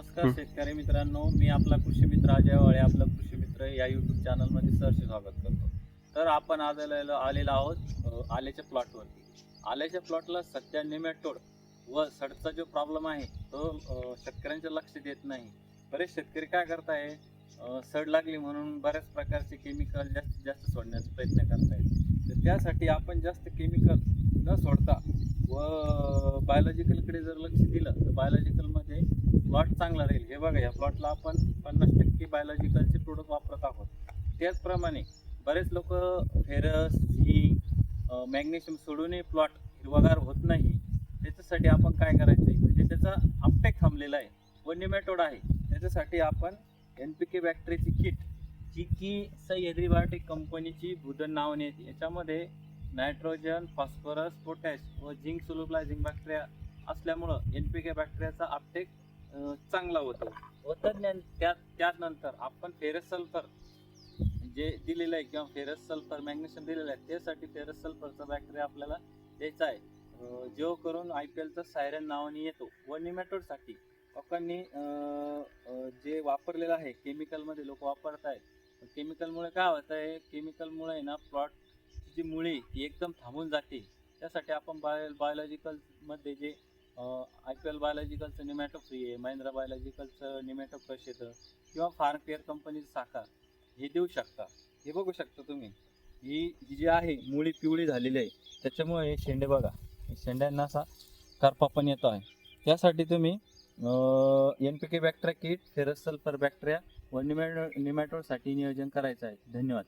नमस्कार शेतकरी मित्रांनो मी आपला कृषी मित्र अजय वाळे आपला कृषी मित्र या युट्यूब चॅनलमध्ये सहर्ष स्वागत करतो. तर आपण आज आलेलो आहोत आल्याच्या प्लॉटवरती आल्याच्या प्लॉटला सध्या निमेटोड व सडचा जो प्रॉब्लेम आहे तो शेतकऱ्यांच्या लक्षात येत नाही. बरेच शेतकरी काय करताय अ, सड लागली म्हणून बऱ्याच प्रकारचे केमिकल जास्तीत जास्त सोडण्याचा प्रयत्न करतायत. तर त्यासाठी आपण जास्त केमिकल न सोडता व बायोलॉजिकलकडे जर लक्ष दिलं तर बायोलॉजिकलमध्ये प्लॉट चांगला राहील. हे बघा या प्लॉटला आपण पन्नास टक्के बायोलॉजिकलचे प्रोडक्ट वापरत आहोत. त्याचप्रमाणे बरेच लोक फेरस झिंक मॅग्नेशियम सोडूनही प्लॉट हिरवागार होत नाही. त्याच्यासाठी आपण काय करायचं? आहे म्हणजे त्याचा अपटेक थांबलेला आहे. व निमॅटोड आहे. त्याच्यासाठी आपण एन पी के बॅक्टरीची किट जी की सह्याद्री बायोटेक कंपनीची भूदन नावाने येते याच्यामध्ये नायट्रोजन फॉस्फरस पोटॅश व झिंक सोलोब्लायझिंग बॅक्टेरिया असल्यामुळं एन पी के बॅक्टेरियाचा अपटेक चांगला होतो. व तज्ञान त्या त्यानंतर आपण फेरस सल्फर जे दिलेलं आहे किंवा फेरस सल्फर मॅग्नेशियम दिलेलं आहे त्यासाठी फेरस सल्फरचा बॅक्टेरिया आपल्याला द्यायचा आहे. जो करून आय पी एलचा सायरन नावाने येतो व निमॅटोडसाठी लोकांनी जे वापरलेलं आहे केमिकलमध्ये लोक वापरत आहेत केमिकलमुळे काय होत आहे? केमिकलमुळे ना प्लॉट जी मुळी ती एकदम थांबून जाते. त्यासाठी आपण बायो बायोलॉजिकलमध्ये जे आय पी एल बायोलॉजिकलचं निमॅटो फ्री आहे महिंद्रा बायोलॉजिकलचं निमॅटो फ्रेश येतं किंवा फार्म केअर कंपनीचं साखर हे देऊ शकता. हे बघू शकता तुम्ही. ही ही जी आहे मुळी पिवळी झालेली आहे. त्याच्यामुळे हे शेंडे बघा. शेंड्यांना असा करपा पण येतो आहे. त्यासाठी तुम्ही N P K bacteria kit ferrous sulphur bacteria व निमॅटो निमॅटोसाठी नियोजन करायचं आहे. धन्यवाद.